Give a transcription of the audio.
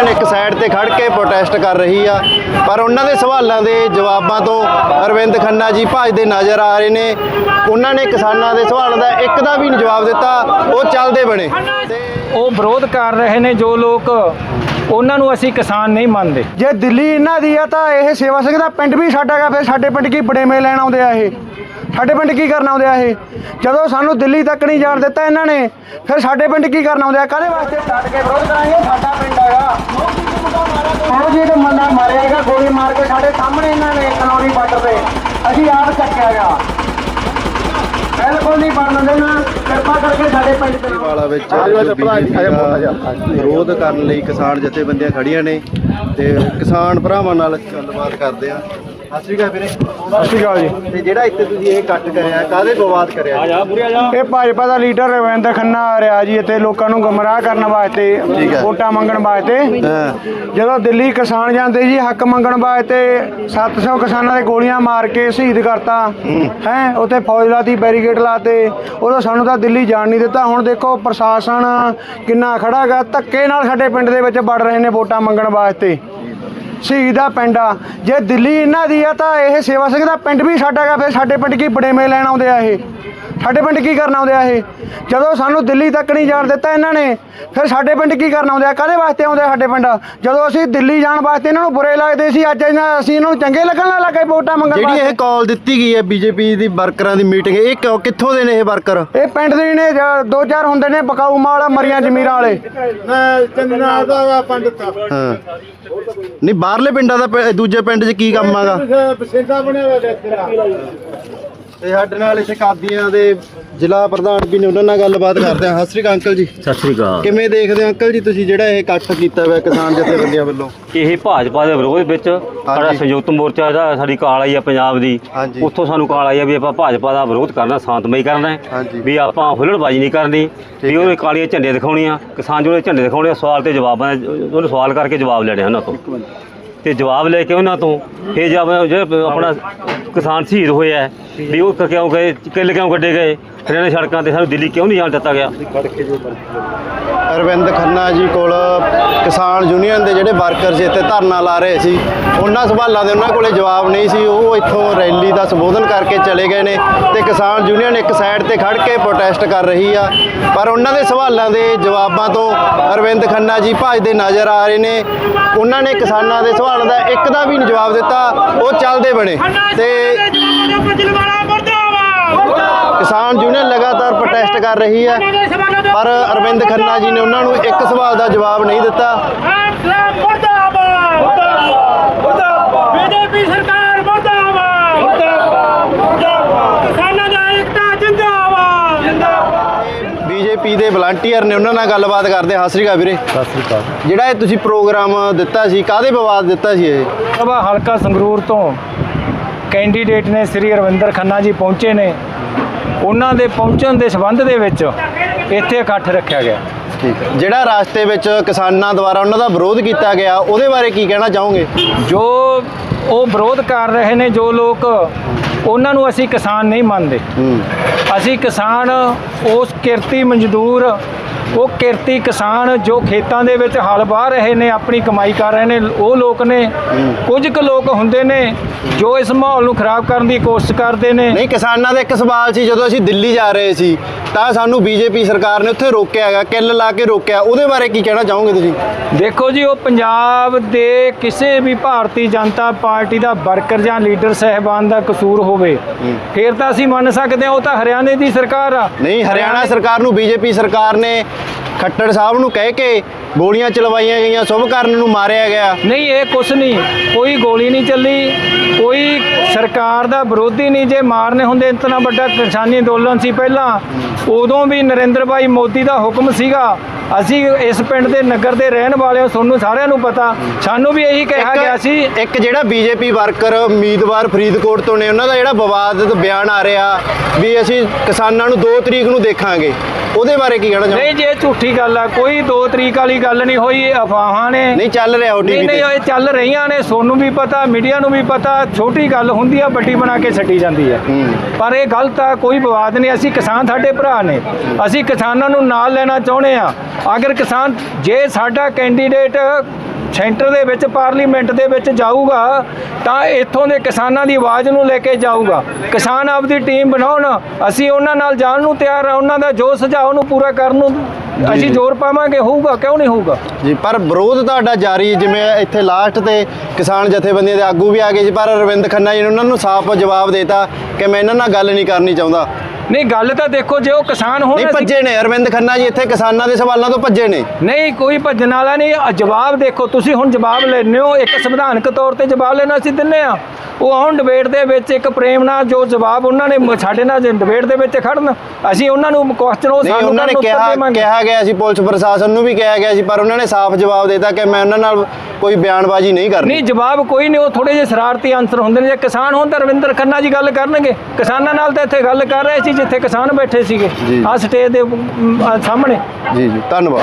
Union ਇੱਕ side ਤੇ ਖੜ ਕੇ ਪ੍ਰੋਟੈਸਟ ਕਰ ਰਹੀ ਆ। ਪਰ ਉਹਨਾਂ ਦੇ ਸਵਾਲਾਂ ਦੇ ਜਵਾਬਾਂ ਤੋਂ ਅਰਵਿੰਦ ਖੰਨਾ ਜੀ ਭੱਜਦੇ ਨਜ਼ਰ ਆ ਰਹੇ ਨੇ। ਉਹਨਾਂ ਨੇ ਕਿਸਾਨਾਂ ਦੇ ਸਵਾਲਾਂ ਦਾ ਇੱਕ ਦਾ ਵੀ ਨਹੀਂ ਜਵਾਬ ਦਿੱਤਾ, ਉਹ ਚੱਲਦੇ ਬਣੇ। ਤੇ ਉਹ ਵਿਰੋਧ ਕਰ ਰਹੇ ਨੇ ਜੋ ਲੋਕ ਉਹਨਾਂ ਨੂੰ ਅਸੀਂ ਕਿਸਾਨ ਨਹੀਂ ਮੰਨਦੇ। ਜੇ ਦਿੱਲੀ ਇਹਨਾਂ ਦੀ ਆ ਤਾਂ ਇਹ ਸੇਵਾ ਸਿੰਘ ਦਾ ਪਿੰਡ ਵੀ ਸਾਡਾ ਗਾ ਫਿਰ ਸਾਡੇ ਪਿੰਡ ਕੀ ਬੜੇਵੇਂ ਲੈਣ ਆਉਂਦੇ ਆ ਇਹ? ਸਾਡੇ ਪਿੰਡ ਕੀ ਕਰਨ ਆਉਂਦੇ ਆ ਇਹ? ਜਦੋਂ ਸਾਨੂੰ ਦਿੱਲੀ ਤੱਕ ਨਹੀਂ ਜਾਣ ਦਿੱਤਾ ਇਹਨਾਂ ਨੇ ਫਿਰ ਸਾਡੇ ਪਿੰਡ ਕੀ ਕਰਨ ਆਉਂਦੇ ਆ? ਕਾਹਦੇ ਵਾਸਤੇ ਡਟ ਕੇ ਵਿਰੋਧ ਕਰਾਂਗੇ? ਸਾਡਾ ਪਿੰਡ ਹੈਗਾ। ਉਹ ਜੀ ਤੇ ਮੰਨਾ ਮਾਰਿਆਗਾ ਗੋਲੀ ਮਾਰ ਕੇ ਸਾਡੇ ਸਾਹਮਣੇ ਇਹਨਾਂ ਨੇ ਕਲੋਨੀ ਬਾਰਡਰ ਤੇ। ਅਸੀਂ ਆਪ ਚੱਕਿਆਗਾ ਬਿਲਕੁਲ ਨਹੀਂ ਬਣਨ ਦੇਣਾ ਕਿਰਪਾ ਕਰਕੇ ਸਾਡੇ ਪਿੰਡ। ਵਾਲਾ ਵਿੱਚ ਦਾ ਵਿਰੋਧ ਕਰਨ ਲਈ ਕਿਸਾਨ ਜਥੇਬੰਦੀਆਂ ਖੜੀਆਂ ਨੇ ਤੇ ਕਿਸਾਨ ਭਰਾਵਾਂ ਨਾਲ ਗੱਲਬਾਤ ਕਰਦੇ ਆ। ਸਤਿ ਸ਼੍ਰੀ ਅਕਾਲ ਵੀਰੇ। ਸਤਿ ਸ਼੍ਰੀ ਅਕਾਲ ਜੀ। ਤੇ ਜਿਹੜਾ ਇੱਥੇ ਤੁਸੀਂ ਇਹ ਕੱਟ ਕਰਿਆ ਕਾਹਦੇ ਵਿਵਾਦ ਕਰਿਆ ਇਹ ਭਾਜਪਾ ਦਾ ਲੀਡਰ ਰਵਿੰਦਰ ਖੰਨਾ ਆ ਰਿਹਾ ਜੀ ਇੱਥੇ ਲੋਕਾਂ ਨੂੰ ਗਮਰਾਹ ਕਰਨ ਵਾਸਤੇ ਠੀਕ ਹੈ। ਵੋਟਾਂ ਮੰਗਣ ਵਾਸਤੇ। ਹਾਂ। ਜਦੋਂ ਦਿੱਲੀ ਕਿਸਾਨ ਜਾਂਦੇ ਜੀ ਹੱਕ ਮੰਗਣ ਵਾਸਤੇ 700 ਕਿਸਾਨਾਂ ਦੇ ਗੋਲੀਆਂ ਮਾਰ ਕੇ ਸ਼ਹੀਦ ਕਰਤਾ। ਹੈ। ਉੱਥੇ ਫੌਜ ਲਾਤੀ ਬੈਰੀਕੇਡ ਲਾਤੇ। ਉਦੋਂ ਸਾਨੂੰ ਤਾਂ ਦਿੱਲੀ ਜਾਣ ਨਹੀਂ ਦਿੱਤਾ। ਹੁਣ ਦੇਖੋ ਪ੍ਰਸ਼ਾਸਨ ਕਿੰਨਾ ਖੜਾ ਗਾ ਧੱਕੇ ਨਾਲ ਸਾਡੇ ਪਿੰਡ ਦੇ ਵਿੱਚ ਵੜ ਰਹੇ ਨੇ ਵੋਟਾਂ ਮੰਗਣ ਵਾਸਤੇ। ਸ਼ਹੀਦ ਦਾ ਪਿੰਡ ਆ। ਜੇ ਦਿੱਲੀ ਇਹਨਾਂ ਦੀ ਆ ਤਾਂ ਇਹ ਸੇਵਾ ਸਿੰਘ ਦਾ ਪਿੰਡ ਵੀ ਸਾਡਾ ਗਾ ਫਿਰ ਸਾਡੇ ਪਿੰਡ ਕੀ ਬੜੇਵੇਂ ਲੈਣ ਆਉਂਦੇ ਆ ਇਹ? ਸਾਡੇ ਪਿੰਡ ਕੀ ਕਰਨ ਆਉਂਦੇ ਆ ਇਹ? ਜਦੋਂ ਸਾਨੂੰ ਦਿੱਲੀ ਤੱਕ ਨਹੀਂ ਜਾਣ ਦਿੱਤਾ ਇਹਨਾਂ ਨੇ ਫਿਰ ਸਾਡੇ ਪਿੰਡ ਕੀ ਕਰਨ ਆਉਂਦੇ ਆ? ਕਾਹਦੇ ਵਾਸਤੇ ਆਉਂਦੇ ਆ ਸਾਡੇ ਪਿੰਡ? ਜਦੋਂ ਅਸੀਂ ਦਿੱਲੀ ਜਾਣ ਵਾਸਤੇ ਇਹਨਾਂ ਨੂੰ ਬੁਰੇ ਲੱਗਦੇ ਸੀ ਅੱਜ ਇਹਨਾਂ ਅਸੀਂ ਇਹਨਾਂ ਨੂੰ ਚੰਗੇ ਲੱਗਣ ਲੱਗ ਵੋਟਾਂ ਮੰਗਣ ਜਿਹੜੀ ਇਹ ਕਾਲ ਦਿੱਤੀ ਗਈ ਹੈ ਬੀਜੇਪੀ ਦੀ ਵਰਕਰਾਂ ਦੀ ਮੀਟਿੰਗ ਇਹ ਕਿਉਂ ਕਿੱਥੋਂ ਦੇ ਨੇ ਇਹ ਵਰਕਰ? ਇਹ ਪਿੰਡ ਦੇ ਨੇ ਦੋ ਚਾਰ ਹੁੰਦੇ ਨੇ ਬਕਾਊ ਮਾਲ ਮਰੀਆਂ ਜ਼ਮੀਰਾਂ ਵਾਲੇ। ਹਾਂ। ਨਹੀਂ ਬਾਹਰਲੇ ਪਿੰਡਾਂ ਦਾ ਦੂਜੇ ਪਿੰਡ 'ਚ ਕੀ ਕੰਮ ਆਗਾ ਤੇ ਸਾਡੇ ਨਾਲ ਇੱਥੇ ਕਾਦੀਆਂ ਦੇ ਜ਼ਿਲ੍ਹਾ ਪ੍ਰਧਾਨ ਵੀ ਨੇ ਉਹਨਾਂ ਨਾਲ ਗੱਲਬਾਤ ਕਰਦੇ ਆ ਸਤਿ ਸ੍ਰੀ ਅਕਾਲ ਅੰਕਲ ਜੀ। ਸਤਿ ਸ੍ਰੀ ਅਕਾਲ। ਕਿਵੇਂ ਦੇਖਦੇ ਹੋ ਅੰਕਲ ਜੀ ਤੁਸੀਂ ਜਿਹੜਾ ਇਹ ਇਕੱਠ ਕੀਤਾ ਹੋਇਆ ਕਿਸਾਨ ਜਥੇਬੰਦੀਆਂ ਵੱਲੋਂ? ਇਹ ਭਾਜਪਾ ਦੇ ਵਿਰੋਧ ਵਿੱਚ ਸਾਡਾ। ਸੰਯੁਕਤ ਮੋਰਚਾ ਦਾ ਸਾਡੀ ਕਾਲ ਆਈ ਆ ਪੰਜਾਬ ਦੀ। ਹਾਂਜੀ। ਉੱਥੋਂ ਸਾਨੂੰ ਕਾਲ ਆਈ ਆ ਵੀ ਆਪਾਂ ਭਾਜਪਾ ਦਾ ਵਿਰੋਧ ਕਰਨਾ ਸ਼ਾਂਤਮਈ ਕਰਨਾ ਹਾਂਜੀ। ਹੈ ਵੀ ਆਪਾਂ ਹੁੱਲੜਬਾਜ਼ੀ ਨਹੀਂ ਕਰਨੀ ਵੀ ਉਹਨੇ ਕਾਲੀਆਂ ਝੰਡੇ ਦਿਖਾਉਣੀਆਂ ਕਿਸਾਨ ਜਿਹੜੇ ਝੰਡੇ ਦਿਖਾਉਣੇ ਆ, ਸਵਾਲ ਤੇ ਜਵਾਬਾਂ ਉਹਨੂੰ ਸਵਾਲ ਕਰਕੇ ਜਵਾਬ ਲੈਣੇ ਉਹਨਾਂ ਤੋਂ। ਤੇ ਜਵਾਬ ਲੈ ਕੇ ਉਹਨਾਂ ਤੋਂ, ਇਹ ਜਦ ਜਿਹੜੇ ਆਪਣਾ ਕਿਸਾਨ ਸ਼ਹੀਦ ਹੋਏ ਹੈ ਵੀ ਉਹ ਕਿਉਂ ਗਏ, ਕਿੱਲ ਕਿਉਂ ਕੱਢੇ ਗਏ? ਹਰਿਆਣਾ ਸੜਕਾਂ ਤੇ ਸਾਨੂੰ ਦਿੱਲੀ ਕਿਉਂ ਨਹੀਂ ਜਾਣ ਦਿੱਤਾ ਗਿਆ? ਅਰਵਿੰਦ ਖੰਨਾ ਜੀ ਕੋਲ ਕਿਸਾਨ ਯੂਨੀਅਨ ਦੇ ਜਿਹੜੇ ਵਰਕਰ ਸੀ ਇੱਥੇ ਧਰਨਾ ਲਾ ਰਹੇ ਸੀ, ਉਹਨਾਂ ਸਵਾਲਾਂ ਦੇ ਉਹਨਾਂ ਕੋਲੇ ਜਵਾਬ ਨਹੀਂ ਸੀ। ਉਹ ਇੱਥੋਂ ਰੈਲੀ ਦਾ ਸੰਬੋਧਨ ਕਰਕੇ ਚਲੇ ਗਏ ਨੇ ਤੇ ਕਿਸਾਨ ਯੂਨੀਅਨ ਇੱਕ ਸਾਈਡ ਤੇ ਖੜ ਕੇ ਪ੍ਰੋਟੈਸਟ ਕਰ ਰਹੀ ਆ। ਪਰ ਉਹਨਾਂ ਦੇ ਸਵਾਲਾਂ ਦੇ ਜਵਾਬਾਂ ਤੋਂ ਅਰਵਿੰਦ ਖੰਨਾ ਜੀ ਭੱਜਦੇ ਨਜ਼ਰ ਆ ਰਹੇ ਨੇ। ਉਹਨਾਂ ਨੇ ਕਿਸਾਨਾਂ ਦੇ ਸਵਾਲਾਂ ਦਾ ਇੱਕ ਦਾ ਵੀ ਨਹੀਂ ਜਵਾਬ ਦਿੱਤਾ, ਉਹ ਚੱਲਦੇ ਬਣੇ। ਤੇ ਕਿਸਾਨ ਯੂਨੀਅਨ ਕਰ ਰਹੀ ਹੈ। ਪਰ ਅਰਵਿੰਦ ਖੰਨਾ ਜੀ ਨੇ ਉਹਨਾਂ ਨੂੰ ਇੱਕ ਸਵਾਲ ਦਾ ਜਵਾਬ ਨਹੀਂ ਦਿੱਤਾ। ਬੀਜੇਪੀ ਸਰਕਾਰ ਮੁਰਦਾਬਾਦ। ਮੁਰਦਾਬਾਦ। ਕਿਸਾਨਾਂ ਦਾ ਏਕਤਾ ਜਿੰਦਾਬਾਦ। ਜਿੰਦਾਬਾਦ। ਬੀਜੇਪੀ ਦੇ ਵਲੰਟੀਅਰ ਨੇ ਉਹਨਾਂ ਨਾਲ ਗੱਲਬਾਤ ਕਰਦੇ ਹਾਂ। ਸਤਿ ਸ੍ਰੀ ਅਕਾਲ ਵੀਰੇ। ਸਤਿ ਸ੍ਰੀ ਅਕਾਲ। ਜਿਹੜਾ ਇਹ ਤੁਸੀਂ ਪ੍ਰੋਗਰਾਮ ਦਿੱਤਾ ਸੀ ਕਾਦੇ ਵਿਵਾਦ ਦਿੱਤਾ ਸੀ ਇਹ? ਸਭਾ ਹਲਕਾ ਸੰਗਰੂਰ ਤੋਂ ਕੈਂਡੀਡੇਟ ਨੇ ਸ੍ਰੀ ਅਰਵਿੰਦਰ ਖੰਨਾ ਜੀ ਪਹੁੰਚੇ ਨੇ। ਉਹਨਾਂ ਦੇ ਪਹੁੰਚਣ ਦੇ ਸੰਬੰਧ ਦੇ ਵਿੱਚ ਇੱਥੇ ਇਕੱਠ ਰੱਖਿਆ ਗਿਆ। ਠੀਕ ਹੈ। ਜਿਹੜਾ ਰਾਸਤੇ ਵਿੱਚ ਕਿਸਾਨਾਂ ਦੁਆਰਾ ਉਹਨਾਂ ਦਾ ਵਿਰੋਧ ਕੀਤਾ ਗਿਆ ਉਹਦੇ ਬਾਰੇ ਕੀ ਕਹਿਣਾ ਚਾਹੋਗੇ? ਜੋ ਉਹ ਵਿਰੋਧ ਕਰ ਰਹੇ ਨੇ ਜੋ ਲੋਕ ਉਹਨਾਂ ਨੂੰ ਅਸੀਂ ਕਿਸਾਨ ਨਹੀਂ ਮੰਨਦੇ। ਅਸੀਂ ਕਿਸਾਨ ਉਸ ਕਿਰਤੀ ਮਜ਼ਦੂਰ ਉਹ ਕਿਰਤੀ ਕਿਸਾਨ ਜੋ ਖੇਤਾਂ ਦੇ ਵਿੱਚ ਹਲ ਵਾਹ ਰਹੇ ਨੇ ਆਪਣੀ ਕਮਾਈ ਕਰ ਰਹੇ ਨੇ ਉਹ ਲੋਕ ਨੇ। ਕੁਝ ਕੁ ਲੋਕ ਹੁੰਦੇ ਨੇ ਜੋ ਇਸ ਮਾਹੌਲ ਨੂੰ ਖਰਾਬ ਕਰਨ ਦੀ ਕੋਸ਼ਿਸ਼ ਕਰਦੇ ਨੇ। ਨਹੀਂ ਕਿਸਾਨਾਂ ਦਾ ਇੱਕ ਸਵਾਲ ਸੀ ਜਦੋਂ ਅਸੀਂ ਦਿੱਲੀ ਜਾ ਰਹੇ ਸੀ ਤਾਂ ਸਾਨੂੰ ਬੀਜੇਪੀ ਸਰਕਾਰ ਨੇ ਉੱਥੇ ਰੋਕਿਆ ਹੈਗਾ ਕਿੱਲ ਲਾ ਕੇ ਰੋਕਿਆ ਉਹਦੇ ਬਾਰੇ ਕੀ ਕਹਿਣਾ ਚਾਹੋਗੇ ਤੁਸੀਂ? ਦੇਖੋ ਜੀ ਉਹ ਪੰਜਾਬ ਦੇ ਕਿਸੇ ਵੀ ਭਾਰਤੀ ਜਨਤਾ ਪਾਰਟੀ ਦਾ ਵਰਕਰ ਜਾਂ ਲੀਡਰ ਸਹਿਬਾਨ ਦਾ ਕਸੂਰ ਹੋਵੇ ਫਿਰ ਤਾਂ ਅਸੀਂ ਮੰਨ ਸਕਦੇ ਹਾਂ ਉਹ ਤਾਂ ਹਰਿਆਣੇ ਦੀ ਸਰਕਾਰ ਆ। ਨਹੀਂ ਹਰਿਆਣਾ ਸਰਕਾਰ ਨੂੰ ਬੀਜੇਪੀ ਸਰਕਾਰ ਨੇ ਖੱਟੜ ਸਾਹਿਬ ਨੂੰ ਕਹਿ ਕੇ ਗੋਲੀਆਂ ਚਲਵਾਈਆਂ ਗਈਆਂ ਸ਼ੁਭਕਰਨ ਨੂੰ ਮਾਰਿਆ ਗਿਆ। ਨਹੀਂ ਇਹ ਕੁਛ ਨਹੀਂ। ਕੋਈ ਗੋਲੀ ਨਹੀਂ ਚੱਲੀ ਕੋਈ ਸਰਕਾਰ ਦਾ ਵਿਰੋਧੀ ਨਹੀਂ। ਜੇ ਮਾਰਨੇ ਹੁੰਦੇ ਇਤਨਾ ਵੱਡਾ ਕਿਸਾਨੀ ਅੰਦੋਲਨ ਸੀ ਪਹਿਲਾਂ। ਉਦੋਂ ਵੀ ਨਰਿੰਦਰ ਭਾਈ ਮੋਦੀ ਦਾ ਹੁਕਮ ਸੀਗਾ ਅਸੀਂ ਇਸ ਪਿੰਡ ਦੇ ਨਗਰ ਦੇ ਰਹਿਣ ਵਾਲੇ ਹਾਂ ਤੁਹਾਨੂੰ ਸਾਰਿਆਂ ਨੂੰ ਪਤਾ ਸਾਨੂੰ ਵੀ ਇਹੀ ਕਿਹਾ ਗਿਆ ਸੀ। ਇੱਕ ਜਿਹੜਾ ਬੀਜੇਪੀ ਵਰਕਰ ਉਮੀਦਵਾਰ ਫਰੀਦਕੋਟ ਤੋਂ ਨੇ ਉਹਨਾਂ ਦਾ ਜਿਹੜਾ ਵਿਵਾਦਿਤ ਬਿਆਨ ਆ ਰਿਹਾ ਵੀ ਅਸੀਂ ਕਿਸਾਨਾਂ ਨੂੰ 2 ਤਰੀਕ ਨੂੰ ਦੇਖਾਂਗੇ ਉਹਦੇ ਬਾਰੇ ਕੀ ਕਹਿਣਾ ਚਾਹੋਗੇ? ਨਹੀਂ ਜੇ ਝੂਠੀ ਗੱਲ ਆ ਕੋਈ 2 ਤਰੀਕ ਵਾਲੀ ਗੱਲ ਨਹੀਂ ਹੋਈ ਇਹ ਅਫਵਾਹਾਂ ਨੇ। ਨਹੀਂ ਚੱਲ ਰਿਹਾ ਉਹ ਟੀਵੀ ਨਹੀਂ ਇਹ ਚੱਲ ਰਹੀਆਂ ਨੇ ਸੋਨੂੰ ਵੀ ਪਤਾ ਮੀਡੀਆ ਨੂੰ ਵੀ ਪਤਾ ਛੋਟੀ ਗੱਲ ਹੁੰਦੀ ਆ ਵੱਡੀ ਬਣਾ ਕੇ ਛੱਡੀ ਜਾਂਦੀ ਹੂੰ। ਪਰ ਇਹ ਗਲਤ ਆ ਕੋਈ ਵਿਵਾਦ ਨਹੀਂ ਅਸੀਂ ਕਿਸਾਨ ਸਾਡੇ ਭਰਾ ਨੇ। ਅਸੀਂ ਕਿਸਾਨਾਂ ਨੂੰ ਨਾਲ ਲੈਣਾ ਚਾਹੁੰਦੇ ਆ ਅਗਰ ਕਿਸਾਨ ਜੇ ਸਾਡਾ ਕੈਂਡੀਡੇਟ ਸੈਂਟਰ ਦੇ ਵਿੱਚ ਪਾਰਲੀਮੈਂਟ ਦੇ ਵਿੱਚ ਜਾਊਗਾ ਤਾਂ ਇੱਥੋਂ ਦੇ ਕਿਸਾਨਾਂ ਦੀ ਆਵਾਜ਼ ਨੂੰ ਲੈ ਕੇ ਜਾਊਗਾ। ਕਿਸਾਨ ਆਪਦੀ ਟੀਮ ਬਣਾਉਣ ਅਸੀਂ ਉਹਨਾਂ ਨਾਲ ਜਾਣ ਨੂੰ ਤਿਆਰ ਆ ਉਹਨਾਂ ਦਾ ਜੋ ਸੁਝਾਅ ਉਹਨੂੰ ਪੂਰਾ ਕਰਨ ਨੂੰ ਅਸੀਂ ਜ਼ੋਰ ਪਾਵਾਂਗੇ ਹੋਊਗਾ ਕਿਉਂ ਨਹੀਂ ਹੋਊਗਾ? ਜੀ ਪਰ ਵਿਰੋਧ ਤੁਹਾਡਾ ਜਾਰੀ ਜਿਵੇਂ ਇੱਥੇ ਲਾਸਟ ਤੇ ਕਿਸਾਨ ਜਥੇਬੰਦੀਆਂ ਦੇ ਆਗੂ ਵੀ ਆ ਗਏ ਜੀ ਪਰ ਅਰਵਿੰਦ ਖੰਨਾ ਜੀ ਨੇ ਉਹਨਾਂ ਨੂੰ ਸਾਫ਼ ਜਵਾਬ ਦੇਤਾ ਕਿ ਮੈਂ ਇਹਨਾਂ ਨਾਲ ਗੱਲ ਨਹੀਂ ਕਰਨੀ ਚਾਹੁੰਦਾ। ਨਹੀਂ ਗੱਲ ਤਾਂ ਦੇਖੋ ਜੇ ਉਹ ਕਿਸਾਨ ਹੋਣ ਨਹੀਂ ਭੱਜੇ ਨੇ ਅਰਵਿੰਦ ਖੰਨਾ ਜੀ ਇੱਥੇ ਕਿਸਾਨਾਂ ਦੇ ਸਵਾਲਾਂ ਤੋਂ ਭੱਜੇ ਨੇ। ਨਹੀਂ ਕੋਈ ਭੱਜਣ ਵਾਲਾ ਨਹੀਂ ਜਵਾਬ ਦੇਖੋ ਤੁਸੀਂ ਹੁਣ ਜਵਾਬ ਲੈਣੇ ਹੋ ਇੱਕ ਸੰਵਿਧਾਨਕ ਤੌਰ ਤੇ ਜਵਾਬ ਲੈਣਾ ਅਸੀਂ ਦਿੰਨੇ ਆ। ਉਹ ਹੁਣ ਡਿਬੇਟ ਦੇ ਵਿੱਚ ਇੱਕ ਪ੍ਰੇਮ ਨਾਲ ਜੋ ਜਵਾਬ ਉਹਨਾਂ ਨੇ ਮ- ਸਾਡੇ ਨਾਲ ਡਿਬੇਟ ਦੇ ਵਿੱਚ ਖੜਨ ਅਸੀਂ ਉਹਨਾਂ ਨੂੰ ਕੁਐਸਚਨ ਉਹ ਨਹੀਂ ਸਾਨੂੰ ਉਹਨਾਂ ਨੇ ਕਰਨ ਉੱਤਰ ਕਿਹਾ ਦੇਵਾਂਗੇ। ਕਿਹਾ ਗਿਆ ਸੀ ਪੁਲਿਸ ਪ੍ਰਸ਼ਾਸਨ ਨੂੰ ਵੀ ਕਿਹਾ ਗਿਆ ਸੀ ਪਰ ਉਹਨਾਂ ਨੇ ਸਾਫ਼ ਜਵਾਬ ਦਿੱਤਾ ਕਿ ਮੈਂ ਉਹਨਾਂ ਨਾਲ ਕੋਈ ਬਿਆਨਬਾਜ਼ੀ ਨਹੀਂ ਕਰਨੀ। ਨਹੀਂ ਜਵਾਬ ਕੋਈ ਨਹੀਂ ਉਹ ਥੋੜੇ ਜਿਹੇ ਸ਼ਰਾਰਤੀ ਅੰਸਰ ਹੁੰਦੇ ਨੇ ਜੇ ਕਿਸਾਨ ਹੋਣ ਤਾਂ ਰਵਿੰਦਰ ਖੰਨਾ ਜੀ ਗੱਲ ਕਰਨਗੇ। ਕਿਸਾਨਾਂ ਨਾਲ ਤਾਂ ਇੱਥੇ ਗੱਲ ਕਰ ਰਹੇ ਸੀ ਜਿੱਥੇ ਕਿਸਾਨ ਬੈਠੇ ਸੀਗੇ। ਆ ਸਟੇਜ ਦੇ ਅਮ, ਸਾਹਮਣੇ। ਜੀ ਜੀ। ਧੰਨਵਾਦ।